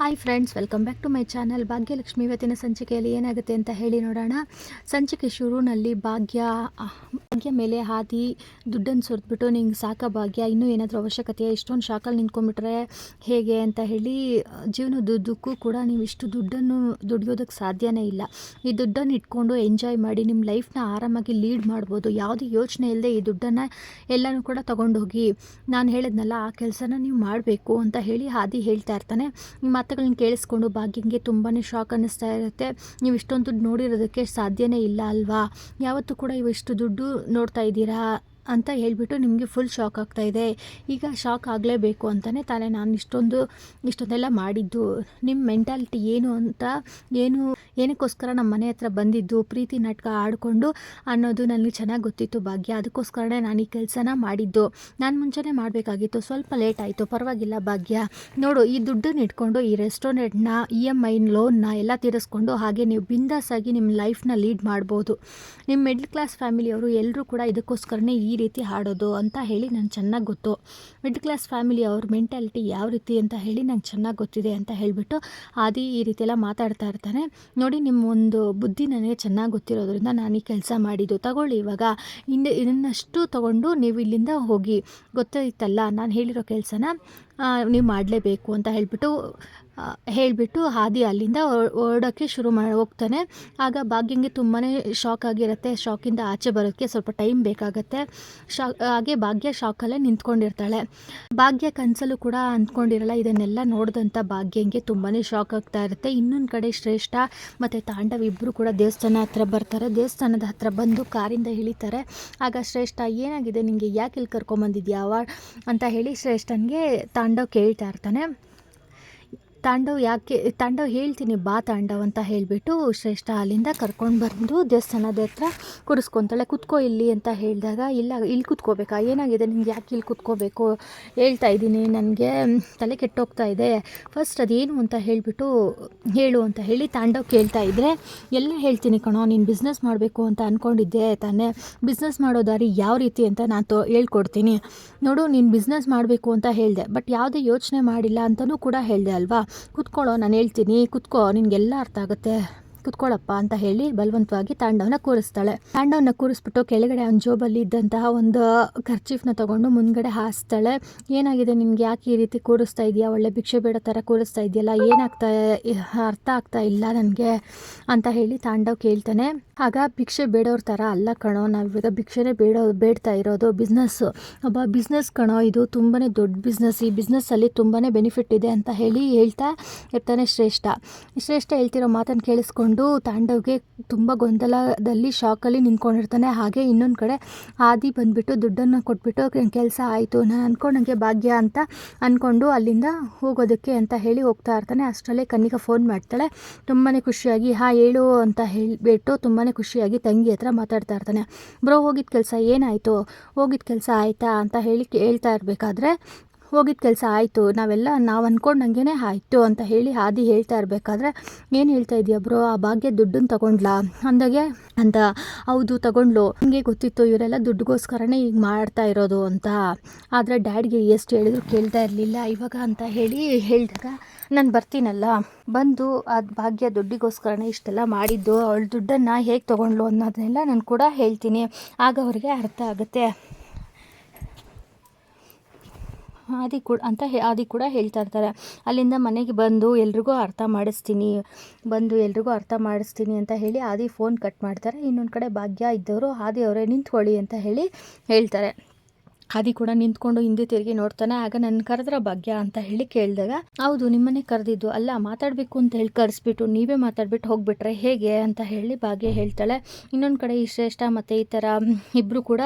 Hi friends welcome back to my channel Bhagyalakshmi ಇವತ್ತಿನ ಸಂಚಿಕೆಯಲ್ಲಿ ಏನಾಗುತ್ತೆ ಅಂತ ಹೇಳಿ ನೋಡೋಣ. ಸಂಚಿಕೆ ಶುರುವಿನಲ್ಲಿ ಭಾಗ್ಯ ಭಾಗ್ಯ ಮೇಲೆ ಹಾದಿ ದುಡ್ಡನ್ನು ಸುರಿದ್ಬಿಟ್ಟು ನಿಂಗೆ ಸಾಕ ಭಾಗ್ಯ, ಇನ್ನೂ ಏನಾದರೂ ಅವಶ್ಯಕತೆ ಇಷ್ಟೊಂದು ಶಾಕಲ್ಲಿ ನಿಂತ್ಕೊಂಡ್ಬಿಟ್ರೆ ಹೇಗೆ ಅಂತ ಹೇಳಿ ಜೀವನದುದ್ದಕ್ಕೂ ಕೂಡ ನೀವು ಇಷ್ಟು ದುಡ್ಡನ್ನು ದುಡಿಯೋದಕ್ಕೆ ಸಾಧ್ಯನೇ ಇಲ್ಲ. ಈ ದುಡ್ಡನ್ನು ಇಟ್ಕೊಂಡು ಎಂಜಾಯ್ ಮಾಡಿ ನಿಮ್ಮ ಲೈಫ್ನ ಆರಾಮಾಗಿ ಲೀಡ್ ಮಾಡ್ಬೋದು. ಯಾವುದೇ ಯೋಚನೆ ಇಲ್ಲದೆ ಈ ದುಡ್ಡನ್ನು ಎಲ್ಲನೂ ಕೂಡ ತೊಗೊಂಡೋಗಿ, ನಾನು ಹೇಳಿದ್ನಲ್ಲ, ಆ ಕೆಲಸನ ನೀವು ಮಾಡಬೇಕು ಅಂತ ಹೇಳಿ ಹಾದಿ ಹೇಳ್ತಾ ಇರ್ತಾನೆ. ಈ ಮಾತುಗಳನ್ನ ಕೇಳಿಸ್ಕೊಂಡು ಭಾಗ್ಯಂಗೆ ತುಂಬಾ ಶಾಕ್ ಅನ್ನಿಸ್ತಾ ಇರುತ್ತೆ. ನೀವು ಇಷ್ಟೊಂದು ದುಡ್ಡು ನೋಡಿರೋದಕ್ಕೆ ಸಾಧ್ಯನೇ ಇಲ್ಲ ಅಲ್ವಾ? ಯಾವತ್ತೂ ಕೂಡ ಇವಿಷ್ಟು ದುಡ್ಡು ನೋಡ್ತಾ ಇದ್ದೀರಾ? ಅಂತ ಹೇಳಿಬಿಟ್ಟು ನಿಮಗೆ ಫುಲ್ ಶಾಕ್ ಆಗ್ತಾ ಇದೆ. ಈಗ ಶಾಕ್ ಆಗಲೇಬೇಕು ಅಂತಲೇ ತಾನೇ ನಾನು ಇಷ್ಟೊಂದು, ಇಷ್ಟೊಂದೆಲ್ಲ ಮಾಡಿದ್ದು. ನಿಮ್ಮ ಮೆಂಟಾಲಿಟಿ ಏನು ಅಂತ, ಏನು, ಏನಕ್ಕೋಸ್ಕರ ನಮ್ಮ ಮನೆ ಹತ್ರ ಬಂದಿದ್ದು, ಪ್ರೀತಿ ನಾಟಕ ಆಡಿಕೊಂಡು ಅನ್ನೋದು ನನಗೆ ಚೆನ್ನಾಗಿ ಗೊತ್ತಿತ್ತು ಭಾಗ್ಯ. ಅದಕ್ಕೋಸ್ಕರನೇ ನಾನು ಈ ಕೆಲಸನ ಮಾಡಿದ್ದು. ನಾನು ಮುಂಚೆನೇ ಮಾಡಬೇಕಾಗಿತ್ತು. ಸ್ವಲ್ಪ ಲೇಟ್ ಆಯಿತು. ಪರವಾಗಿಲ್ಲ ಭಾಗ್ಯ. ನೋಡು, ಈ ದುಡ್ಡನ್ನ ಇಟ್ಕೊಂಡು, ಈ ರೆಸ್ಟೋರೆಂಟ್ನ ಇ ಎಂ ಐನ ಲೋನ್ನ ಎಲ್ಲ ತೀರಿಸ್ಕೊಂಡು ಹಾಗೆ ನೀವು ಬಿಂದಾಸಾಗಿ ನಿಮ್ಮ ಲೈಫ್ನ ಲೀಡ್ ಮಾಡ್ಬೋದು. ನಿಮ್ಮ ಮಿಡ್ಲ್ ಕ್ಲಾಸ್ ಫ್ಯಾಮಿಲಿಯವರು ಎಲ್ಲರೂ ಕೂಡ ಇದಕ್ಕೋಸ್ಕರನೇ ಈ ರೀತಿ ಹಾಡೋದು ಅಂತ ಹೇಳಿ ನಂಗೆ ಚೆನ್ನಾಗಿ ಗೊತ್ತು. ಮಿಡ್ಲ್ ಕ್ಲಾಸ್ ಫ್ಯಾಮಿಲಿ ಅವ್ರ ಮೆಂಟಾಲಿಟಿ ಯಾವ ರೀತಿ ಅಂತ ಹೇಳಿ ನಂಗೆ ಚೆನ್ನಾಗಿ ಗೊತ್ತಿದೆ ಅಂತ ಹೇಳಿಬಿಟ್ಟು ಆದಿ ಈ ರೀತಿ ಎಲ್ಲ ಮಾತಾಡ್ತಾ ಇರ್ತಾನೆ. ನೋಡಿ ನಿಮ್ಮ ಒಂದು ಬುದ್ಧಿ ನನಗೆ ಚೆನ್ನಾಗಿ ಗೊತ್ತಿರೋದ್ರಿಂದ ನಾನು ಈ ಕೆಲಸ ಮಾಡಿದ್ದು. ತಗೊಳ್ಳಿ ಇವಾಗ. ಇನ್ನು ಇದನ್ನಷ್ಟು ತಗೊಂಡು ನೀವು ಇಲ್ಲಿಂದ ಹೋಗಿ ಗೊತ್ತಾಯ್ತಲ್ಲ, ನಾನು ಹೇಳಿರೋ ಕೆಲಸನ ನೀವು ಮಾಡಲೇಬೇಕು ಅಂತ ಹೇಳಿಬಿಟ್ಟು ಹೇಳಿಬಿಟ್ಟು ಹಾದಿ ಅಲ್ಲಿಂದ ಓಡೋಕ್ಕೆ ಶುರು ಮಾಡಿ, ಹೋಗ್ತಾನೆ. ಆಗ ಭಾಗ್ಯಂಗೆ ತುಂಬಾ ಶಾಕ್ ಆಗಿರುತ್ತೆ. ಶಾಕಿಂದ ಆಚೆ ಬರೋಕ್ಕೆ ಸ್ವಲ್ಪ ಟೈಮ್ ಬೇಕಾಗತ್ತೆ. ಶಾ ಹಾಗೆ ಭಾಗ್ಯ ಶಾಕಲ್ಲೇ ನಿಂತ್ಕೊಂಡಿರ್ತಾಳೆ. ಭಾಗ್ಯ ಕನಸಲ್ಲೂ ಕೂಡ ಅಂದ್ಕೊಂಡಿರಲ್ಲ ಇದನ್ನೆಲ್ಲ ನೋಡಿದಂಥ ಭಾಗ್ಯಂಗೆ ತುಂಬಾ ಶಾಕ್ ಆಗ್ತಾ ಇರುತ್ತೆ. ಇನ್ನೊಂದು ಕಡೆ ಶ್ರೇಷ್ಠ ಮತ್ತು ತಾಂಡವ್ ಇಬ್ಬರು ಕೂಡ ದೇವಸ್ಥಾನ ಹತ್ರ ಬರ್ತಾರೆ. ದೇವಸ್ಥಾನದ ಹತ್ರ ಬಂದು ಕಾರಿಂದ ಇಳಿತಾರೆ. ಆಗ ಶ್ರೇಷ್ಠ, ಏನಾಗಿದೆ ನಿಮಗೆ ಯಾಕೆ ಇಲ್ಲಿ ಕರ್ಕೊಂಬಂದಿದ್ಯಾವ ಅಂತ ಹೇಳಿ ಶ್ರೇಷ್ಠನಿಗೆ ತಾಂಡವ್ ಕೇಳ್ತಾ ಇರ್ತಾನೆ. ತಾಂಡವ್ ಯಾಕೆ, ತಾಂಡವ್ ಹೇಳ್ತೀನಿ ಬಾ ತಾಂಡವ್ ಅಂತ ಹೇಳಿಬಿಟ್ಟು ಶ್ರೇಷ್ಠ ಅಲ್ಲಿಂದ ಕರ್ಕೊಂಡು ಬಂದು ದೇವಸ್ಥಾನದ ಹತ್ರ ಕುಡಿಸ್ಕೊತಾಳೆ ಕುತ್ಕೋ ಇಲ್ಲಿ ಅಂತ ಹೇಳಿದಾಗ, ಇಲ್ಲ, ಇಲ್ಲಿ ಕುತ್ಕೋಬೇಕಾ? ಏನಾಗಿದೆ? ನಿಮ್ಗೆ ಯಾಕೆ ಇಲ್ಲಿ ಕುತ್ಕೋಬೇಕು? ಹೇಳ್ತಾ ಇದ್ದೀನಿ, ನನಗೆ ತಲೆ ಕೆಟ್ಟೋಗ್ತಾ ಇದೆ. ಫಸ್ಟ್ ಅದೇನು ಅಂತ ಹೇಳಿಬಿಟ್ಟು ಹೇಳು ಅಂತ ಹೇಳಿ ತಾಂಡವ್ ಕೇಳ್ತಾ ಇದ್ದರೆ ಎಲ್ಲ ಹೇಳ್ತೀನಿ ಕಣೋ, ನೀನು ಬಿಸ್ನೆಸ್ ಮಾಡಬೇಕು ಅಂತ ಅಂದ್ಕೊಂಡಿದ್ದೆ ತಾನೇ. ಬಿಸ್ನೆಸ್ ಮಾಡೋ ದಾರಿ ಯಾವ ರೀತಿ ಅಂತ ನಾನು ತೋ, ಹೇಳ್ಕೊಡ್ತೀನಿ. ನೋಡು, ನೀನು ಬಿಸ್ನೆಸ್ ಮಾಡಬೇಕು ಅಂತ ಹೇಳಿದೆ ಬಟ್ ಯಾವುದೇ ಯೋಚನೆ ಮಾಡಿಲ್ಲ ಅಂತಲೂ ಕೂಡ ಹೇಳಿದೆ ಅಲ್ವಾ? ಕುತ್ಕೊಳ್ಳೋ ನಾನು ಹೇಳ್ತೀನಿ. ಕುತ್ಕೋ ನಿನಗೆಲ್ಲ ಅರ್ಥ ಆಗುತ್ತೆ. ಕುತ್ಕೊಳ್ಳಪ್ಪ ಅಂತ ಹೇಳಿ ಬಲವಂತವಾಗಿ ತಾಂಡವನ ಕೂರಿಸ್ತಾಳೆ. ತಾಂಡವನ ಕೂರಿಸ್ಬಿಟ್ಟು ಕೆಳಗಡೆ ಅವನ ಜೋಬಲ್ಲಿ ಇದ್ದಂತಹ ಒಂದು ಖರ್ಚೀಫ್ನ ತಗೊಂಡು ಮುಂದ್ಗಡೆ ಹಾಸ್ತಾಳೆ. ಏನಾಗಿದೆ ನಿನ್ಗೆ? ಯಾಕೆ ಈ ರೀತಿ ಕೂರಿಸ್ತಾ ಇದೆಯಾ? ಒಳ್ಳೆ ಭಿಕ್ಷೆ ಬೇಡ ಥರ ಕೂರಿಸ್ತಾ ಇದೆಯಲ್ಲ? ಏನಾಗ್ತಾ, ಅರ್ಥ ಆಗ್ತಾ ಇಲ್ಲ ನನಗೆ ಅಂತ ಹೇಳಿ ತಾಂಡವ್ ಕೇಳ್ತಾನೆ. ಆಗ ಭಿಕ್ಷೆ ಬೇಡೋರ ಥರ ಅಲ್ಲ ಕಣೋ, ನಾವಿವಾಗ ಭಿಕ್ಷೆನೇ ಬೇಡೋ, ಬೇಡ್ತಾ ಇರೋದು ಬಿಸ್ನೆಸ್ಸು ಒಬ್ಬ ಬಿಸ್ನೆಸ್ ಕಣೋ, ಇದು ತುಂಬಾ ದೊಡ್ಡ ಬಿಸ್ನೆಸ್ ಈ ಬಿಸ್ನೆಸ್ಸಲ್ಲಿ ತುಂಬಾ ಬೆನಿಫಿಟ್ ಇದೆ ಅಂತ ಹೇಳಿ ಹೇಳ್ತಾ ಇರ್ತಾನೆ ಶ್ರೇಷ್ಠ. ಶ್ರೇಷ್ಠ ಹೇಳ್ತಿರೋ ಮಾತನ್ನು ಕೇಳಿಸ್ಕೊಂಡು ತಾಂಡವ್ಗೆ ತುಂಬ ಗೊಂದಲದಲ್ಲಿ ಶಾಕಲ್ಲಿ ನಿಂತ್ಕೊಂಡಿರ್ತಾನೆ. ಹಾಗೆ ಇನ್ನೊಂದು ಕಡೆ ಆದಿ ಬಂದುಬಿಟ್ಟು ದುಡ್ಡನ್ನು ಕೊಟ್ಬಿಟ್ಟು ಕೆಲಸ ಆಯಿತು. ನಾನು ಅಂದ್ಕೊಂಡಂಗೆ ಭಾಗ್ಯ ಅಂತ ಅಂದ್ಕೊಂಡು ಅಲ್ಲಿಂದ ಹೋಗೋದಕ್ಕೆ ಅಂತ ಹೇಳಿ ಹೋಗ್ತಾ ಇರ್ತಾನೆ. ಅಷ್ಟರಲ್ಲೇ ಕನ್ನಿಗೆ ಫೋನ್ ಮಾಡ್ತಾಳೆ. ತುಂಬಾ ಖುಷಿಯಾಗಿ, ಹಾಂ, ಹೇಳು ಅಂತ ಹೇಳಿಬಿಟ್ಟು ತುಂಬಾ ಖುಷಿಯಾಗಿ ತಂಗಿ ಹತ್ರ ಮಾತಾಡ್ತಾ ಇರ್ತಾನೆ. ಬ್ರೋ ಹೋಗಿದ್ದ ಕೆಲಸ ಏನಾಯಿತು? ಹೋಗಿದ್ದ ಕೆಲಸ ಆಯಿತಾ? ಅಂತ ಹೇಳಿ ಹೇಳ್ತಾ ಇರಬೇಕಾದ್ರೆ ಹೋಗಿದ್ದ ಕೆಲಸ ಆಯಿತು, ನಾವೆಲ್ಲ ನಾವು ಅಂದ್ಕೊಂಡಂಗೆ ಆಯಿತು ಅಂತ ಹೇಳಿ ಹಾದಿ ಹೇಳ್ತಾ ಇರಬೇಕಾದ್ರೆ, ಏನು ಹೇಳ್ತಾ ಇದೆಯಾ ಬ್ರೋ? ಆ ಭಾಗ್ಯ ದುಡ್ಡನ್ನು ತಗೊಂಡ್ಲಾ? ಅಂದಾಗೆ, ಅಂತ, ಹೌದು, ತಗೊಂಡ್ಲು. ನನಗೆ ಗೊತ್ತಿತ್ತು, ಇವರೆಲ್ಲ ದುಡ್ಡುಗೋಸ್ಕರನೇ ಈಗ ಮಾಡ್ತಾ ಇರೋದು ಅಂತ. ಆದರೆ ಡ್ಯಾಡ್ಗೆ ಎಷ್ಟು ಹೇಳಿದ್ರು ಕೇಳ್ತಾ ಇರಲಿಲ್ಲ. ಇವಾಗ ಅಂತ ಹೇಳಿ ಹೇಳಿದಾಗ, ನಾನು ಬರ್ತೀನಲ್ಲ. ಬಂದು ಅದು ಭಾಗ್ಯ ದುಡ್ಡಿಗೋಸ್ಕರನೇ ಇಷ್ಟೆಲ್ಲ ಮಾಡಿದ್ದು, ಅವಳು ದುಡ್ಡನ್ನು ಹೇಗೆ ತೊಗೊಂಡ್ಲು ಅನ್ನೋದನ್ನೆಲ್ಲ ನಾನು ಕೂಡ ಹೇಳ್ತೀನಿ. ಆಗ ಅವ್ರಿಗೆ ಅರ್ಥ ಆಗುತ್ತೆ. ಆದಿ ಕೂಡ ಅಂತ ಹೇ, ಆದಿ ಕೂಡ ಹೇಳ್ತಾ ಇರ್ತಾರೆ. ಅಲ್ಲಿಂದ ಮನೆಗೆ ಬಂದು ಎಲ್ರಿಗೂ ಅರ್ಥ ಮಾಡಿಸ್ತೀನಿ, ಬಂದು ಎಲ್ರಿಗೂ ಅರ್ಥ ಮಾಡಿಸ್ತೀನಿ ಅಂತ ಹೇಳಿ ಆದಿ ಫೋನ್ ಕಟ್ ಮಾಡ್ತಾರೆ. ಇನ್ನೊಂದು ಕಡೆ ಭಾಗ್ಯ ಇದ್ದವರು ಆದಿ ಅವರೇ ನಿಂತ್ಕೊಳ್ಳಿ ಅಂತ ಹೇಳಿ ಹೇಳ್ತಾರೆ. ಆದಿ ಕೂಡ ನಿಂತ್ಕೊಂಡು ಹಿಂದೆ ತಿರುಗಿ ನೋಡ್ತಾನೆ. ಆಗ ನನ್ನ ಕರೆದ್ರ ಭಾಗ್ಯ ಅಂತ ಹೇಳಿ ಕೇಳಿದಾಗ, ಹೌದು, ನಿಮ್ಮನೆ ಕರೆದಿದ್ದು. ಅಲ್ಲ, ಮಾತಾಡಬೇಕು ಅಂತ ಹೇಳಿ ಕರೆಸ್ಬಿಟ್ಟು, ನೀವೇ ಮಾತಾಡ್ಬಿಟ್ಟು ಹೋಗ್ಬಿಟ್ರೆ ಹೇಗೆ? ಅಂತ ಹೇಳಿ ಭಾಗ್ಯ ಹೇಳ್ತಾಳೆ. ಇನ್ನೊಂದು ಕಡೆ ಈ ಶ್ರೇಷ್ಠ ಮತ್ತು ಈ ಥರ ಇಬ್ಬರು ಕೂಡ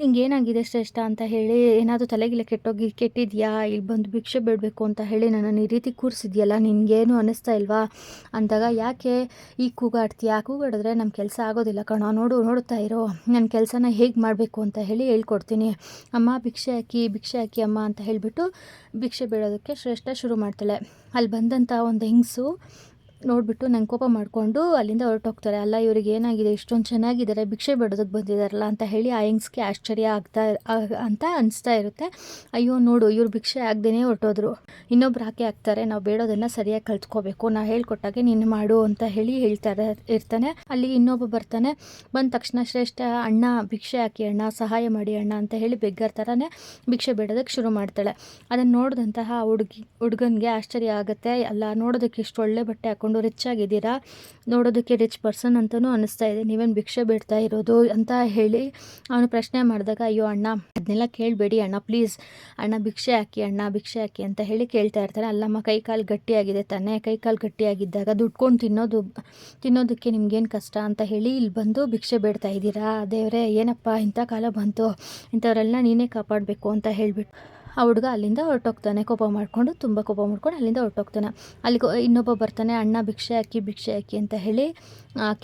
ನಿಂಗೆ ಏನಾಗಿದೆ ಶ್ರೇಷ್ಠ ಅಂತ ಹೇಳಿ ಏನಾದರೂ ತಲೆಗಿಲೆ ಕೆಟ್ಟೋಗಿ ಕೆಟ್ಟಿದ್ಯಾ? ಇಲ್ಲಿ ಬಂದು ಭಿಕ್ಷೆ ಬಿಡಬೇಕು ಅಂತ ಹೇಳಿ ನನ್ನನ್ನು ಈ ರೀತಿ ಕೂರಿಸಿದ್ಯಲ್ಲ, ನಿನಗೇನು ಅನ್ನಿಸ್ತಾ ಇಲ್ವಾ? ಅಂದಾಗ ಯಾಕೆ ಈಗ ಕೂಗಾಡ್ತೀಯಾ? ಕೂಗಾಡಿದ್ರೆ ನಮ್ಮ ಕೆಲಸ ಆಗೋದಿಲ್ಲ ಕಣೋ, ನೋಡು, ನೋಡ್ತಾ ಇರೋ ನನ್ನ ಕೆಲಸನ ಹೇಗೆ ಮಾಡಬೇಕು ಅಂತ ಹೇಳಿ ಹೇಳ್ಕೊಡ್ತೀನಿ. ಅಮ್ಮ, ಭಿಕ್ಷೆ ಹಾಕಿ ಭಿಕ್ಷೆ ಹಾಕಿ ಅಮ್ಮ ಅಂತ ಹೇಳಿಬಿಟ್ಟು ಭಿಕ್ಷೆ ಬಿಡೋದಕ್ಕೆ ಶ್ರೇಷ್ಠ ಶುರು ಮಾಡ್ತಾಳೆ. ಅಲ್ಲಿ ಬಂದಂಥ ಒಂದು ಹೆಂಗಸು ನೋಡಿಬಿಟ್ಟು ನಂಗೆ ಕೋಪ ಮಾಡಿಕೊಂಡು ಅಲ್ಲಿಂದ ಹೊರಟೋಗ್ತಾರೆ. ಅಲ್ಲ, ಇವ್ರಿಗೆ ಏನಾಗಿದೆ? ಇಷ್ಟೊಂದು ಚೆನ್ನಾಗಿದ್ದಾರೆ ಭಿಕ್ಷೆ ಬೇಡೋದಕ್ಕೆ ಬಂದಿದಾರಲ್ಲ ಅಂತ ಹೇಳಿ ಆ ಹೆಂಗ್ಸ್ಗೆ ಆಶ್ಚರ್ಯ ಆಗ್ತಾ ಅಂತ ಅನಿಸ್ತಾ ಇರುತ್ತೆ. ಅಯ್ಯೋ, ನೋಡು, ಇವ್ರು ಭಿಕ್ಷೆ ಆಗದೇನೆ ಹೊರಟೋದ್ರು. ಇನ್ನೊಬ್ರು ಹಾಕಿ ಹಾಕ್ತಾರೆ ನಾವು ಬೇಡೋದನ್ನು ಸರಿಯಾಗಿ ಕಲ್ತ್ಕೋಬೇಕು ನಾ ಹೇಳ್ಕೊಟ್ಟಾಗೆ ನೀನು ಮಾಡು ಅಂತ ಹೇಳಿ ಹೇಳ್ತಾರೆ, ಇರ್ತಾನೆ. ಅಲ್ಲಿ ಇನ್ನೊಬ್ಬ ಬರ್ತಾನೆ. ಬಂದ ತಕ್ಷಣ ಶ್ರೇಷ್ಠ, ಅಣ್ಣ, ಭಿಕ್ಷೆ ಹಾಕಿ ಅಣ್ಣ, ಸಹಾಯ ಮಾಡಿ ಅಣ್ಣ ಅಂತ ಹೇಳಿ ಬೆಗ್ಗರ್ ಥರನೇ ಭಿಕ್ಷೆ ಬೇಡೋದಕ್ಕೆ ಶುರು ಮಾಡ್ತಾಳೆ. ಅದನ್ನು ನೋಡಿದಂತಹ ಹುಡುಗಿ ಹುಡುಗನಿಗೆ ಆಶ್ಚರ್ಯ ಆಗುತ್ತೆ. ಅಲ್ಲ, ನೋಡೋದಕ್ಕೆ ಇಷ್ಟು ಒಳ್ಳೆ ಬಟ್ಟೆ ಹಾಕ್ಕೊಂಡು ರಿಚ್ ಆಗಿದ್ದೀರಾ ನೋಡೋದಕ್ಕೆ ರಿಚ್ ಪರ್ಸನ್ ಅಂತಲೂ ಅನಿಸ್ತಾ ಇದೆ. ನೀವೇನು ಭಿಕ್ಷೆ ಬಿಡ್ತಾ ಇರೋದು ಅಂತ ಹೇಳಿ ಅವನು ಪ್ರಶ್ನೆ ಮಾಡಿದಾಗ, ಅಯ್ಯೋ ಅಣ್ಣ, ಅದನ್ನೆಲ್ಲ ಕೇಳಬೇಡಿ ಅಣ್ಣ ಪ್ಲೀಸ್ ಅಣ್ಣ, ಭಿಕ್ಷೆ ಹಾಕಿ, ಅಣ್ಣ, ಭಿಕ್ಷೆ ಹಾಕಿ ಅಂತ ಹೇಳಿ ಕೇಳ್ತಾ ಇರ್ತಾರೆ. ಅಲ್ಲಮ್ಮ ಕೈ ಕಾಲು ಗಟ್ಟಿಯಾಗಿದೆ ತಾನೇ. ಕೈ ಕಾಲು ಗಟ್ಟಿಯಾಗಿದ್ದಾಗ ದುಡ್ಕೊಂಡು ತಿನ್ನೋದು, ತಿನ್ನೋದಕ್ಕೆ ನಿಮ್ಗೇನು ಕಷ್ಟ ಅಂತ ಹೇಳಿ ಇಲ್ಲಿ ಬಂದು ಭಿಕ್ಷೆ ಬೇಡ್ತಾ ಇದ್ದೀರಾ? ದೇವರೇ, ಏನಪ್ಪ ಇಂಥ ಕಾಲ ಬಂತು. ಇಂಥವರೆಲ್ಲ ನೀನೇ ಕಾಪಾಡಬೇಕು ಅಂತ ಹೇಳಿಬಿಟ್ಟು ಆ ಹುಡುಗ ಅಲ್ಲಿಂದ ಹೊರಟೋಗ್ತಾನೆ. ಕೋಪ ಮಾಡಿಕೊಂಡು, ತುಂಬ ಕೋಪ ಮಾಡ್ಕೊಂಡು ಅಲ್ಲಿಂದ ಹೊರಟೋಗ್ತಾನೆ. ಅಲ್ಲಿ ಇನ್ನೊಬ್ಬ ಬರ್ತಾನೆ, ಅಣ್ಣ, ಭಿಕ್ಷೆ ಹಾಕಿ ಭಿಕ್ಷೆ ಹಾಕಿ ಅಂತ ಹೇಳಿ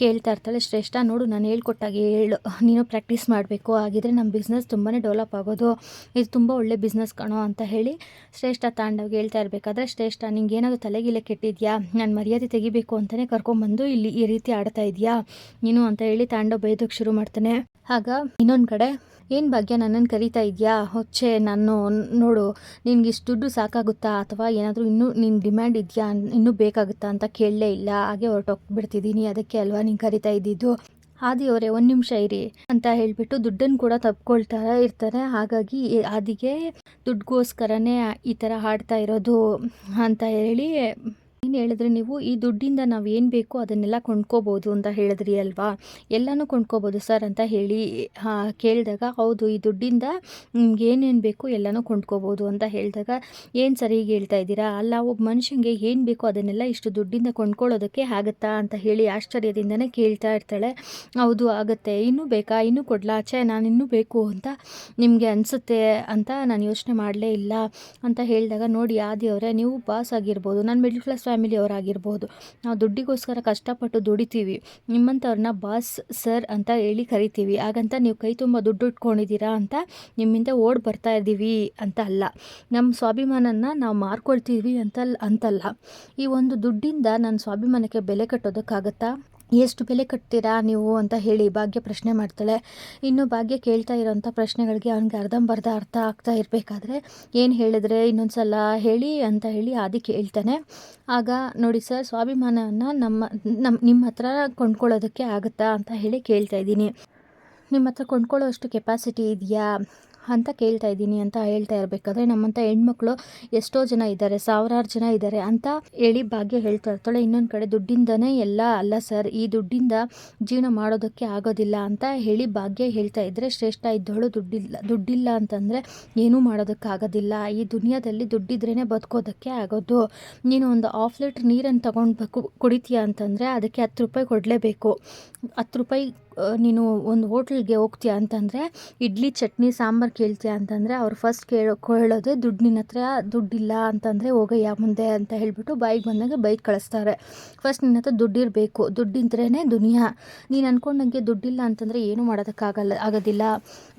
ಕೇಳ್ತಾ ಇರ್ತಾಳೆ. ಶ್ರೇಷ್ಠ, ನೋಡು, ನಾನು ಹೇಳ್ಕೊಟ್ಟಾಗೆ ಹೇಳು. ನೀನು ಪ್ರಾಕ್ಟೀಸ್ ಮಾಡಬೇಕು. ಹಾಗಿದ್ರೆ ನಮ್ಮ ಬಿಸ್ನೆಸ್ ತುಂಬಾ ಡೆವಲಪ್ ಆಗೋದು. ಇದು ತುಂಬ ಒಳ್ಳೆ ಬಿಸ್ನೆಸ್ ಕಣೋ ಅಂತ ಹೇಳಿ ಶ್ರೇಷ್ಠ ತಾಂಡವ್ ಹೇಳ್ತಾ ಇರಬೇಕಾದ್ರೆ, ಶ್ರೇಷ್ಠ, ನಿಂಗೆ ಏನಾದರೂ ತಲೆಗಿಲೆ ಕೆಟ್ಟಿದ್ಯಾ? ನಾನು ಮರ್ಯಾದೆ ತೆಗಿಬೇಕು ಅಂತಲೇ ಕರ್ಕೊಂಡ್ಬಂದು ಇಲ್ಲಿ ಈ ರೀತಿ ಆಡ್ತಾ ಇದೆಯಾ? ನೀನು ಅಂತ ಹೇಳಿ ತಾಂಡವ್ ಬೈದಕ್ಕೆ ಶುರು ಮಾಡ್ತಾನೆ. ಆಗ ಇನ್ನೊಂದು ಕಡೆ, ಏನು ಭಾಗ್ಯ ನನ್ನನ್ನು ಕರಿತಾ ಇದೆಯಾ? ಹೊಚ್ಚೆ, ನಾನು ನೋಡು ನಿನಗೆ ಇಷ್ಟು ದುಡ್ಡು ಸಾಕಾಗುತ್ತಾ? ಅಥವಾ ಏನಾದರೂ ಇನ್ನೂ ನಿನ್ನ ಡಿಮ್ಯಾಂಡ್ ಇದೆಯಾ? ಇನ್ನೂ ಬೇಕಾಗುತ್ತಾ? ಅಂತ ಕೇಳಲೇ ಇಲ್ಲ. ಹಾಗೆ ಹೊರಟೋಗ್ಬಿಡ್ತಿದ್ದೀನಿ. ಅದಕ್ಕೆ ಅಲ್ವಾ ನೀನು ಕರಿತಾ ಇದ್ದಿದ್ದು? ಆದಿ ಅವರೇ ಒಂದು ನಿಮಿಷ ಇರಿ ಅಂತ ಹೇಳಿಬಿಟ್ಟು ದುಡ್ಡನ್ನು ಕೂಡ ತಪ್ಕೊಳ್ತಾ ಇರ್ತಾರೆ. ಹಾಗಾಗಿ ಆದಿಗೆ ದುಡ್ಡುಗೋಸ್ಕರನೇ ಈ ಥರ ಹಾಡ್ತಾ ಇರೋದು ಅಂತ ಹೇಳಿ ಏನು ಹೇಳಿದ್ರಿ ನೀವು ಈ ದುಡ್ಡಿಂದ ನಾವು ಏನು ಬೇಕೋ ಅದನ್ನೆಲ್ಲ ಕೊಂಡ್ಕೋಬೋದು ಅಂತ ಹೇಳಿದ್ರಿ ಅಲ್ವಾ? ಎಲ್ಲನೂ ಕೊಂಡ್ಕೋಬೋದು ಸರ್ ಅಂತ ಹೇಳಿ ಕೇಳಿದಾಗ ಹೌದು, ಈ ದುಡ್ಡಿಂದ ನಿಮ್ಗೆ ಏನೇನು ಬೇಕೋ ಎಲ್ಲನೂ ಕೊಂಡ್ಕೋಬೋದು ಅಂತ ಹೇಳಿದಾಗ, ಏನು ಸರಿ ಹೇಳ್ತಾ ಇದ್ದೀರಾ? ಅಲ್ಲ, ಒಬ್ಬ ಮನುಷ್ಯನಿಗೆ ಏನು ಬೇಕೋ ಅದನ್ನೆಲ್ಲ ಇಷ್ಟು ದುಡ್ಡಿಂದ ಕೊಂಡ್ಕೊಳ್ಳೋದಕ್ಕೆ ಆಗುತ್ತಾ ಅಂತ ಹೇಳಿ ಆಶ್ಚರ್ಯದಿಂದನೇ ಕೇಳ್ತಾ ಇರ್ತಾಳೆ. ಹೌದು, ಆಗುತ್ತೆ. ಇನ್ನೂ ಬೇಕಾ? ಇನ್ನೂ ಕೊಡ್ಲಾ? ಛೇ, ನಾನು ಇನ್ನೂ ಬೇಕು ಅಂತ ನಿಮಗೆ ಅನಿಸುತ್ತೆ ಅಂತ ನಾನು ಯೋಚನೆ ಮಾಡಲೇ ಇಲ್ಲ ಅಂತ ಹೇಳಿದಾಗ, ನೋಡಿ ಆದಿ ಅವರೇ ನೀವು ಬಾಸ್ ಆಗಿರ್ಬೋದು. ನಾನು ಮಿಡ್ಲ್ ಕ್ಲಾಸ್ ಫ್ಯಾಮಿಲಿಯವರಾಗಿರ್ಬೋದು. ನಾವು ದುಡ್ಡಿಗೋಸ್ಕರ ಕಷ್ಟಪಟ್ಟು ದುಡಿತೀವಿ. ನಿಮ್ಮಂಥವ್ರನ್ನ ಬಾಸ್, ಸರ್ ಅಂತ ಹೇಳಿ ಕರಿತೀವಿ. ಹಾಗಂತ ನೀವು ಕೈ ತುಂಬ ದುಡ್ಡು ಇಟ್ಕೊಂಡಿದ್ದೀರಾ ಅಂತ ನಿಮ್ಮಿಂದ ಓಡ್ ಬರ್ತಾ ಇದ್ದೀವಿ ಅಂತ ಅಲ್ಲ. ನಮ್ಮ ಸ್ವಾಭಿಮಾನನ ನಾವು ಮಾರ್ಕೊಳ್ತೀವಿ ಅಂತ ಅಂತಲ್ಲ. ಈ ಒಂದು ದುಡ್ಡಿಂದ ನನ್ನ ಸ್ವಾಭಿಮಾನಕ್ಕೆ ಬೆಲೆ ಕಟ್ಟೋದಕ್ಕಾಗತ್ತಾ? ಎಷ್ಟು ಬೆಲೆ ಕಟ್ತೀರಾ ನೀವು ಅಂತ ಹೇಳಿ ಭಾಗ್ಯ ಪ್ರಶ್ನೆ ಮಾಡ್ತಾಳೆ. ಇನ್ನು ಭಾಗ್ಯ ಕೇಳ್ತಾ ಇರೋಂಥ ಪ್ರಶ್ನೆಗಳಿಗೆ ಅವನಿಗೆ ಅರ್ಧಂಬರ್ಧ ಅರ್ಥ ಆಗ್ತಾ ಇರಬೇಕಾದ್ರೆ ಏನು ಹೇಳಿದ್ರೆ ಇನ್ನೊಂದು ಸಲ ಹೇಳಿ ಅಂತ ಹೇಳಿ ಆದಿ ಕೇಳ್ತಾನೆ. ಆಗ ನೋಡಿ ಸರ್ ಸ್ವಾಭಿಮಾನವನ್ನು ನಮ್ಮ ನಮ್ಮ ನಿಮ್ಮ ಹತ್ರ ಕೊಂಡ್ಕೊಳ್ಳೋದಕ್ಕೆ ಆಗುತ್ತಾ ಅಂತ ಹೇಳಿ ಕೇಳ್ತಾ ಇದ್ದೀನಿ. ನಿಮ್ಮ ಹತ್ರ ಕೊಂಡ್ಕೊಳ್ಳೋ ಅಷ್ಟು ಕೆಪಾಸಿಟಿ ಇದೆಯಾ? ಅಂತ ಕೇಳ್ತಾ ಇದ್ದೀನಿ ಅಂತ ಹೇಳ್ತಾ ಇರಬೇಕಾದ್ರೆ ನಮ್ಮಂಥ ಹೆಣ್ಮಕ್ಳು ಎಷ್ಟೋ ಜನ ಇದ್ದಾರೆ, ಸಾವಿರಾರು ಜನ ಇದ್ದಾರೆ ಅಂತ ಹೇಳಿ ಭಾಗ್ಯ ಹೇಳ್ತಾ ಇರ್ತಾಳೆ. ಇನ್ನೊಂದು ಕಡೆ ದುಡ್ಡಿಂದನೇ ಎಲ್ಲ ಅಲ್ಲ ಸರ್, ಈ ದುಡ್ಡಿಂದ ಜೀವನ ಮಾಡೋದಕ್ಕೆ ಆಗೋದಿಲ್ಲ ಅಂತ ಹೇಳಿ ಭಾಗ್ಯ ಹೇಳ್ತಾ ಇದ್ದರೆ ಶ್ರೇಷ್ಠ ಇದ್ದವಳು ದುಡ್ಡಿಲ್ಲ ದುಡ್ಡಿಲ್ಲ ಅಂತಂದರೆ ಏನೂ ಮಾಡೋದಕ್ಕಾಗೋದಿಲ್ಲ ಈ ದುನಿಯಾದಲ್ಲಿ ದುಡ್ಡಿದ್ರೇ ಬದುಕೋದಕ್ಕೆ ಆಗೋದು. ನೀನು ಒಂದು ಹಾಫ್ ಲೀಟ್ರ್ ನೀರನ್ನು ತಗೊಂಡು ಕುಡಿತೀಯ ಅಂತಂದರೆ ಅದಕ್ಕೆ ಹತ್ತು ರೂಪಾಯಿ ಕೊಡಲೇಬೇಕು. ಹತ್ತು ರೂಪಾಯಿ ನೀನು ಒಂದು ಹೋಟ್ಲಿಗೆ ಹೋಗ್ತೀಯ ಅಂತಂದರೆ ಇಡ್ಲಿ, ಚಟ್ನಿ, ಸಾಂಬಾರು ಕೇಳ್ತೀಯ ಅಂತಂದರೆ ಅವ್ರು ಫಸ್ಟ್ ಕೇಳೋ, ಕೇಳೋದೇ ದುಡ್ಡು ನಿನ್ನ ಹತ್ರ, ದುಡ್ಡಿಲ್ಲ ಅಂತಂದರೆ ಹೋಗಯ್ಯ ಮುಂದೆ ಅಂತ ಹೇಳಿಬಿಟ್ಟು ಬೈಕ್ ಬಂದಾಗ ಬೈಕ್ ಕಳಿಸ್ತಾರೆ. ಫಸ್ಟ್ ನಿನ್ನ ಹತ್ರ ದುಡ್ಡಿರಬೇಕು ದುಡ್ಡಿದ್ರೇ ದುನಿಯಾ. ನೀನು ಅಂದ್ಕೊಂಡಂಗೆ ದುಡ್ಡಿಲ್ಲ ಅಂತಂದರೆ ಏನೂ ಮಾಡೋದಕ್ಕಾಗಲ್ಲ, ಆಗೋದಿಲ್ಲ.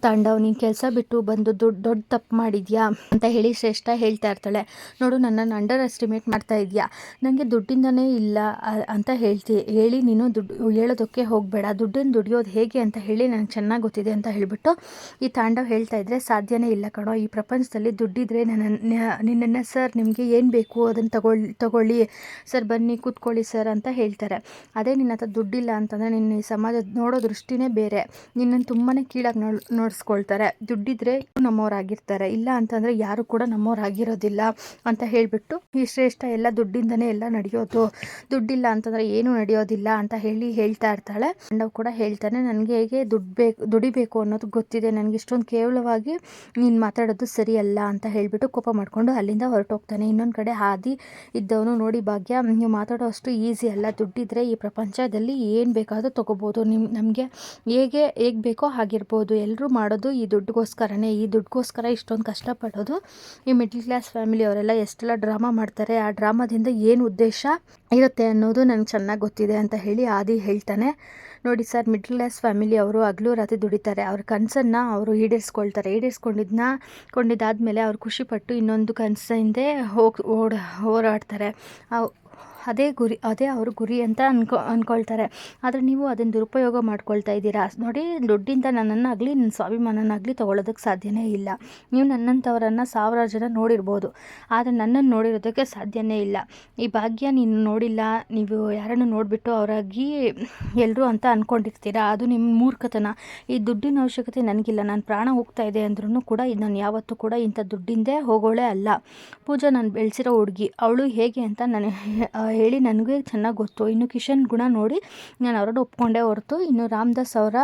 ತಾಂಡವ್, ನೀನು ಕೆಲಸ ಬಿಟ್ಟು ಬಂದು ದುಡ್ಡು ದೊಡ್ಡ ತಪ್ಪು ಮಾಡಿದ್ಯಾ ಅಂತ ಹೇಳಿ ಶ್ರೇಷ್ಠ ಹೇಳ್ತಾ ಇರ್ತಾಳೆ. ನೋಡು ನನ್ನನ್ನು ಅಂಡರ್ ಎಸ್ಟಿಮೇಟ್ ಮಾಡ್ತಾ ಇದೆಯಾ? ನನಗೆ ದುಡ್ಡಿಂದನೇ ಇಲ್ಲ ಅಂತ ಹೇಳ್ತಿ, ಹೇಳಿ ನೀನು ದುಡ್ಡು ಹೇಳೋದಕ್ಕೆ ಹೋಗಬೇಡ. ದುಡ್ಡನ್ನು ದುಡಿಯೋದು ಹೇಗೆ ಅಂತ ಹೇಳಿ ನನಗೆ ಚೆನ್ನಾಗಿ ಗೊತ್ತಿದೆ ಅಂತ ಹೇಳಿಬಿಟ್ಟು ಈ ತಾಂಡವ್ ಹೇಳ್ತಾ ಇದ್ರೆ ಸಾಧ್ಯನೇ ಇಲ್ಲ ಕಣೋ. ಈ ಪ್ರಪಂಚದಲ್ಲಿ ದುಡ್ಡಿದ್ರೆ ನನ್ನ ನಿನ್ನನ್ನು ಸರ್ ನಿಮಗೆ ಏನು ಬೇಕು ಅದನ್ನು ತಗೊಳ್ಳಿ ತಗೊಳ್ಳಿ. ಸರ್ ಬನ್ನಿ ಕೂತ್ಕೊಳ್ಳಿ ಸರ್ ಅಂತ ಹೇಳ್ತಾರೆ. ಅದೇ ನಿನ್ನ ಹತ್ರ ದುಡ್ಡಿಲ್ಲ ಅಂತಂದರೆ ನಿನ್ನ ಈ ಸಮಾಜ ನೋಡೋ ದೃಷ್ಟಿನೇ ಬೇರೆ. ನಿನ್ನನ್ನು ತುಂಬಾ ಕೀಳಾಗಿ ನೋಡ್ ನೋಡಿಸ್ಕೊಳ್ತಾರೆ. ದುಡ್ಡಿದ್ರೆ ನಮ್ಮವರಾಗಿರ್ತಾರೆ. ಇಲ್ಲ ಅಂತಂದರೆ ಯಾರು ಕೂಡ ನಮ್ಮವರಾಗಿರೋದಿಲ್ಲ ಅಂತ ಹೇಳಿಬಿಟ್ಟು ಈ ಶ್ರೇಷ್ಠ ಎಲ್ಲ ದುಡ್ಡಿಂದನೇ ಎಲ್ಲ ನಡೆಯೋದು. ದುಡ್ಡಿಲ್ಲ ಅಂತಂದರೆ ಏನೂ ನಡೆಯೋದಿಲ್ಲ ಅಂತ ಹೇಳಿ ಹೇಳ್ತಾ ಇರ್ತಾಳೆ. ಗಂಡವ್ ಕೂಡ ಹೇಳ್ತಾನೆ, ನನಗೆ ಹೇಗೆ ದುಡ್ಡು ಬೇಕು, ದುಡಿಬೇಕು ಅನ್ನೋದು ಗೊತ್ತಿದೆ. ನನಗೆ ಇಷ್ಟೊಂದು ಕೇವಲವಾಗಿ ನೀನು ಮಾತಾಡೋದು ಸರಿಯಲ್ಲ ಅಂತ ಹೇಳಿಬಿಟ್ಟು ಕೋಪ ಮಾಡಿಕೊಂಡು ಅಲ್ಲಿಂದ ಹೊರಟೋಗ್ತಾನೆ. ಇನ್ನೊಂದು ಕಡೆ ಹಾದಿ ಇದ್ದವನು ನೋಡಿ, ಭಾಗ್ಯ, ನೀವು ಮಾತಾಡೋ ಅಷ್ಟು ಈಸಿ ಅಲ್ಲ. ದುಡ್ಡಿದ್ದರೆ ಈ ಪ್ರಪಂಚದಲ್ಲಿ ಏನು ಬೇಕಾದರೂ ತೊಗೋಬೋದು. ನಿಮ್ಮ ನಮಗೆ ಹೇಗೆ ಹೇಗೆ ಬೇಕೋ ಆಗಿರ್ಬೋದು ಎಲ್ಲರೂ ಮಾಡೋದು ಈ ದುಡ್ಡುಗೋಸ್ಕರನೇ. ಈ ದುಡ್ಡುಗೋಸ್ಕರ ಇಷ್ಟೊಂದು ಕಷ್ಟಪಡೋದು ಈ ಮಿಡ್ಲ್ ಕ್ಲಾಸ್ ಫ್ಯಾಮಿಲಿ ಅವರೆಲ್ಲ ಎಷ್ಟೆಲ್ಲ ಡ್ರಾಮಾ ಮಾಡ್ತಾರೆ. ಆ ಡ್ರಾಮಾದಿಂದ ಏನು ಉದ್ದೇಶ ಇರುತ್ತೆ ಅನ್ನೋದು ನನಗೆ ಚೆನ್ನಾಗಿ ಗೊತ್ತಿದೆ ಅಂತ ಹೇಳಿ ಆದಿ ಹೇಳ್ತಾನೆ. ನೋಡಿ ಸರ್ ಮಿಡ್ಲ್ ಕ್ಲಾಸ್ ಫ್ಯಾಮಿಲಿ ಅವರು ಹಗಲು ರಾತ್ರಿ ದುಡಿತಾರೆ. ಅವ್ರ ಕನಸನ್ನು ಅವರು ಈಡೇರಿಸ್ಕೊಳ್ತಾರೆ. ಈಡೇರಿಸ್ಕೊಂಡಿದ್ದನ್ನ ಕೊಂಡಿದ್ದಾದಮೇಲೆ ಅವ್ರು ಖುಷಿಪಟ್ಟು ಇನ್ನೊಂದು ಕನಸಿಂದೆ ಹೋಗಿ, ಓಡ್, ಹೋರಾಡ್ತಾರೆ. ಅದೇ ಗುರಿ, ಅದೇ ಅವ್ರ ಗುರಿ ಅಂತ ಅನ್ಕೊ ಅಂದ್ಕೊಳ್ತಾರೆ ಆದರೆ ನೀವು ಅದನ್ನು ದುರುಪಯೋಗ ಮಾಡ್ಕೊಳ್ತಾ ಇದ್ದೀರಾ? ನೋಡಿ, ದುಡ್ಡಿಂದ ನನ್ನನ್ನಾಗಲಿ ನನ್ನ ಸ್ವಾಭಿಮಾನನಾಗಲಿ ತೊಗೊಳೋದಕ್ಕೆ ಸಾಧ್ಯವೇ ಇಲ್ಲ. ನೀವು ನನ್ನಂಥವರನ್ನು ಸಾವಿರಾರು ಜನ ನೋಡಿರ್ಬೋದು. ಆದರೆ ನನ್ನನ್ನು ನೋಡಿರೋದಕ್ಕೆ ಸಾಧ್ಯನೇ ಇಲ್ಲ. ಈ ಭಾಗ್ಯ ನೀನು ನೋಡಿಲ್ಲ, ನೀವು ಯಾರನ್ನು ನೋಡಿಬಿಟ್ಟು ಅವರಾಗಿ ಎಲ್ಲರೂ ಅಂತ ಅಂದ್ಕೊಂಡಿರ್ತೀರಾ ಅದು ನಿಮ್ಮ ಮೂರ್ಖತನ. ಈ ದುಡ್ಡಿನ ಅವಶ್ಯಕತೆ ನನಗಿಲ್ಲ. ನಾನು ಪ್ರಾಣ ಹೋಗ್ತಾ ಇದೆ ಅಂದ್ರೂ ಕೂಡ ಇದು ನಾನು ಯಾವತ್ತೂ ಕೂಡ ಇಂಥ ದುಡ್ಡಿಂದೇ ಹೋಗೋಳೆ ಅಲ್ಲ. ಪೂಜಾ, ನಾನು ಬೆಳೆಸಿರೋ ಹುಡುಗಿ. ಅವಳು ಹೇಗೆ ಅಂತ ನಾನು ಹೇಳಿ ನನಗೆ ಚೆನ್ನಾಗಿ ಗೊತ್ತು. ಇನ್ನು ಕಿಶನ್ ಗುಣ ನೋಡಿ ನಾನು ಅವರನ್ನು ಒಪ್ಕೊಂಡೇ ಹೊರತು, ಇನ್ನು ರಾಮದಾಸ್ ಅವರ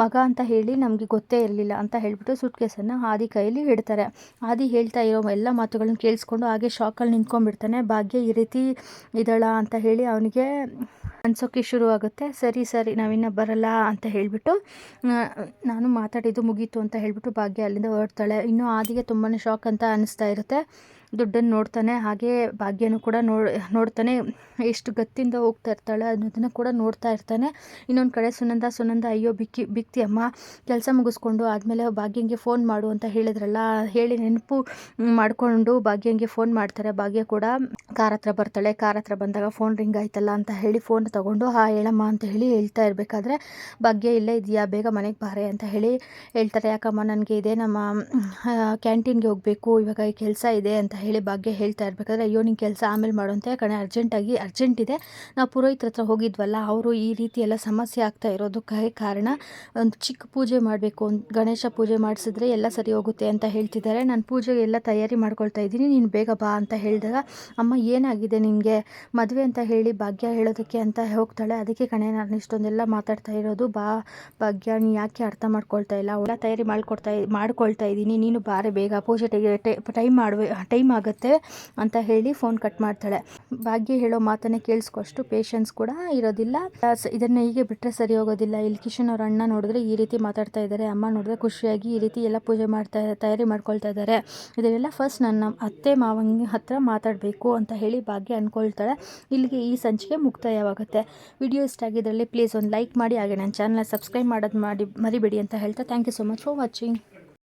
ಮಗ ಅಂತ ಹೇಳಿ ನಮಗೆ ಗೊತ್ತೇ ಇರಲಿಲ್ಲ ಅಂತ ಹೇಳಿಬಿಟ್ಟು ಸೂಟ್ ಕೇಸನ್ನು ಆದಿ ಕೈಯಲ್ಲಿ ಇಡ್ತಾರೆ. ಆದಿ ಹೇಳ್ತಾ ಇರೋ ಎಲ್ಲ ಮಾತುಗಳನ್ನ ಕೇಳಿಸ್ಕೊಂಡು ಹಾಗೆ ಶಾಕಲ್ಲಿ ನಿಂತ್ಕೊಂಡ್ಬಿಡ್ತಾನೆ. ಭಾಗ್ಯ ಈ ರೀತಿ ಇದಳ ಅಂತ ಹೇಳಿ ಅವನಿಗೆ ಅನ್ಸೋಕ್ಕೆ ಶುರುವಾಗುತ್ತೆ ಸರಿ ಸರಿ, ನಾವಿನ್ನ ಬರಲ್ಲ ಅಂತ ಹೇಳಿಬಿಟ್ಟು ನಾನು ಮಾತಾಡಿದ್ದು ಮುಗೀತು ಅಂತ ಹೇಳಿಬಿಟ್ಟು ಭಾಗ್ಯ ಅಲ್ಲಿಂದ ಹೊರಡ್ತಾಳೆ. ಇನ್ನು ಆದಿಗೆ ತುಂಬಾ ಶಾಕ್ ಅಂತ ಅನ್ನಿಸ್ತಾ ಇರುತ್ತೆ. ದುಡ್ಡನ್ನು ನೋಡ್ತಾನೆ, ಹಾಗೆ ಭಾಗ್ಯನೂ ಕೂಡ ನೋಡಿ ನೋಡ್ತಾನೆ, ಎಷ್ಟು ಗತ್ತಿಂದ ಹೋಗ್ತಾ ಇರ್ತಾಳೆ ಅನ್ನೋದನ್ನು ಕೂಡ ನೋಡ್ತಾ ಇರ್ತಾನೆ. ಇನ್ನೊಂದು ಕಡೆ ಸುನಂದ ಸುನಂದ, ಅಯ್ಯೋ, ಬಿಕ್ಕಿ ಬಿಕ್ತಿ ಅಮ್ಮ ಕೆಲಸ ಮುಗಿಸ್ಕೊಂಡು ಆದಮೇಲೆ ಭಾಗ್ಯಂಗೆ ಫೋನ್ ಮಾಡು ಅಂತ ಹೇಳಿದ್ರಲ್ಲ, ಹೇಳಿ ನೆನಪು ಮಾಡಿಕೊಂಡು ಭಾಗ್ಯಂಗೆ ಫೋನ್ ಮಾಡ್ತಾರೆ. ಭಾಗ್ಯ ಕೂಡ ಕಾರ್ ಹತ್ರ ಬರ್ತಾಳೆ. ಕಾರ್ ಹತ್ರ ಬಂದಾಗ ಫೋನ್ ರಿಂಗ್ ಆಯ್ತಲ್ಲ ಅಂತ ಹೇಳಿ ಫೋನ್ ತಗೊಂಡು, ಹಾ, ಹೇಳಮ್ಮ ಅಂತ ಹೇಳಿ ಹೇಳ್ತಾ ಇರಬೇಕಾದ್ರೆ ಭಾಗ್ಯ, ಇಲ್ಲೇ ಇದೆಯಾ, ಬೇಗ ಮನೆಗೆ ಬಾರೆ ಅಂತ ಹೇಳಿ ಹೇಳ್ತಾರೆ. ಯಾಕಮ್ಮ, ನನಗೆ ಇದೆ ನಮ್ಮ ಕ್ಯಾಂಟೀನ್ಗೆ ಹೋಗಬೇಕು, ಇವಾಗ ಈ ಕೆಲಸ ಇದೆ ಅಂತ ಹೇಳಿ ಭಾಗ್ಯ ಹೇಳ್ತಾ ಇರಬೇಕಾದ್ರೆ, ಅಯ್ಯೋ ನಿಂಗೆ ಕೆಲಸ ಆಮೇಲೆ ಮಾಡುವಂತೆ ಕಣೆ, ಅರ್ಜೆಂಟಾಗಿ ಅರ್ಜೆಂಟ್ ಇದೆ. ನಾವು ಪುರೋಹಿತ್ರ ಹತ್ರ ಹೋಗಿದ್ವಲ್ಲ, ಅವರು ಈ ರೀತಿ ಎಲ್ಲ ಸಮಸ್ಯೆ ಆಗ್ತಾ ಇರೋದಕ್ಕೆ ಕಾರಣ, ಒಂದು ಚಿಕ್ಕ ಪೂಜೆ ಮಾಡಬೇಕು ಗಣೇಶ ಪೂಜೆ ಮಾಡಿಸಿದ್ರೆ ಎಲ್ಲ ಸರಿ ಹೋಗುತ್ತೆ ಅಂತ ಹೇಳ್ತಿದ್ದಾರೆ. ನಾನು ಪೂಜೆಗೆ ಎಲ್ಲ ತಯಾರಿ ಮಾಡ್ಕೊಳ್ತಾ ಇದ್ದೀನಿ, ನೀನು ಬೇಗ ಬಾ ಅಂತ ಹೇಳಿದಾಗ, ಅಮ್ಮ, ಏನಾಗಿದೆ ನಿನಗೆ? ಮದುವೆ ಅಂತ ಹೇಳಿ ಭಾಗ್ಯ ಹೇಳೋದಕ್ಕೆ ಅಂತ ಹೋಗ್ತಾಳೆ. ಅದಕ್ಕೆ ಕಣೆ, ನಾನು ಇಷ್ಟೊಂದೆಲ್ಲ ಮಾತಾಡ್ತಾ ಇರೋದು, ಬಾ ಭಾಗ್ಯ, ನೀ ಯಾಕೆ ಅರ್ಥ ಮಾಡ್ಕೊಳ್ತಾ ಇಲ್ಲ? ಅವಳ ತಯಾರಿ ಮಾಡ್ಕೊಡ್ತಾ, ಮಾಡ್ಕೊಳ್ತಾ ಇದ್ದೀನಿ. ನೀನು ಬಾರೆ ಬೇಗ ಪೂಜೆ ಟೈಮ್ ಮಾಡುವೆ ಟೈಮ್ ಆಗುತ್ತೆ ಅಂತ ಹೇಳಿ ಫೋನ್ ಕಟ್ ಮಾಡ್ತಾಳೆ. ಭಾಗ್ಯ ಹೇಳೋ ಮಾತನ್ನೇ ಕೇಳಿಸ್ಕೊಷ್ಟು ಪೇಷನ್ಸ್ ಕೂಡ ಇರೋದಿಲ್ಲ. ಇದನ್ನ ಹೀಗೆ ಬಿಟ್ಟರೆ ಸರಿ ಹೋಗೋದಿಲ್ಲ. ಇಲ್ಲಿ ಕಿಶನ್ ಅವ್ರ ಅಣ್ಣ ನೋಡಿದ್ರೆ ಈ ರೀತಿ ಮಾತಾಡ್ತಾ ಇದ್ದಾರೆ. ಅಮ್ಮ ನೋಡಿದ್ರೆ ಖುಷಿಯಾಗಿ ಈ ರೀತಿ ಎಲ್ಲ ಪೂಜೆ ಮಾಡ್ತಾ ತಯಾರಿ ಮಾಡ್ಕೊಳ್ತಾ ಇದ್ದಾರೆ. ಇದೆಲ್ಲ ಫಸ್ಟ್ ನನ್ನ ಅತ್ತೆ ಮಾವಂಗಿ ಹತ್ರ ಮಾತಾಡಬೇಕು ಅಂತ ಹೇಳಿ ಭಾಗ್ಯ ಅಂದ್ಕೊಳ್ತಾಳೆ ಇಲ್ಲಿಗೆ ಈ ಸಂಚಿಕೆ ಮುಕ್ತಾಯವಾಗುತ್ತೆ. ವಿಡಿಯೋ ಇಷ್ಟ ಆಗಿದ್ರಲ್ಲಿ ಪ್ಲೀಸ್ ಒಂದು ಲೈಕ್ ಮಾಡಿ. ಹಾಗೆ ನನ್ನ ಚಾನಲ್ ಸಬ್ಸ್ಕ್ರೈಬ್ ಮಾಡೋದು ಮಾಡಿ ಮರಿಬೇಡಿ ಅಂತ ಹೇಳ್ತಾ thank you so much for watching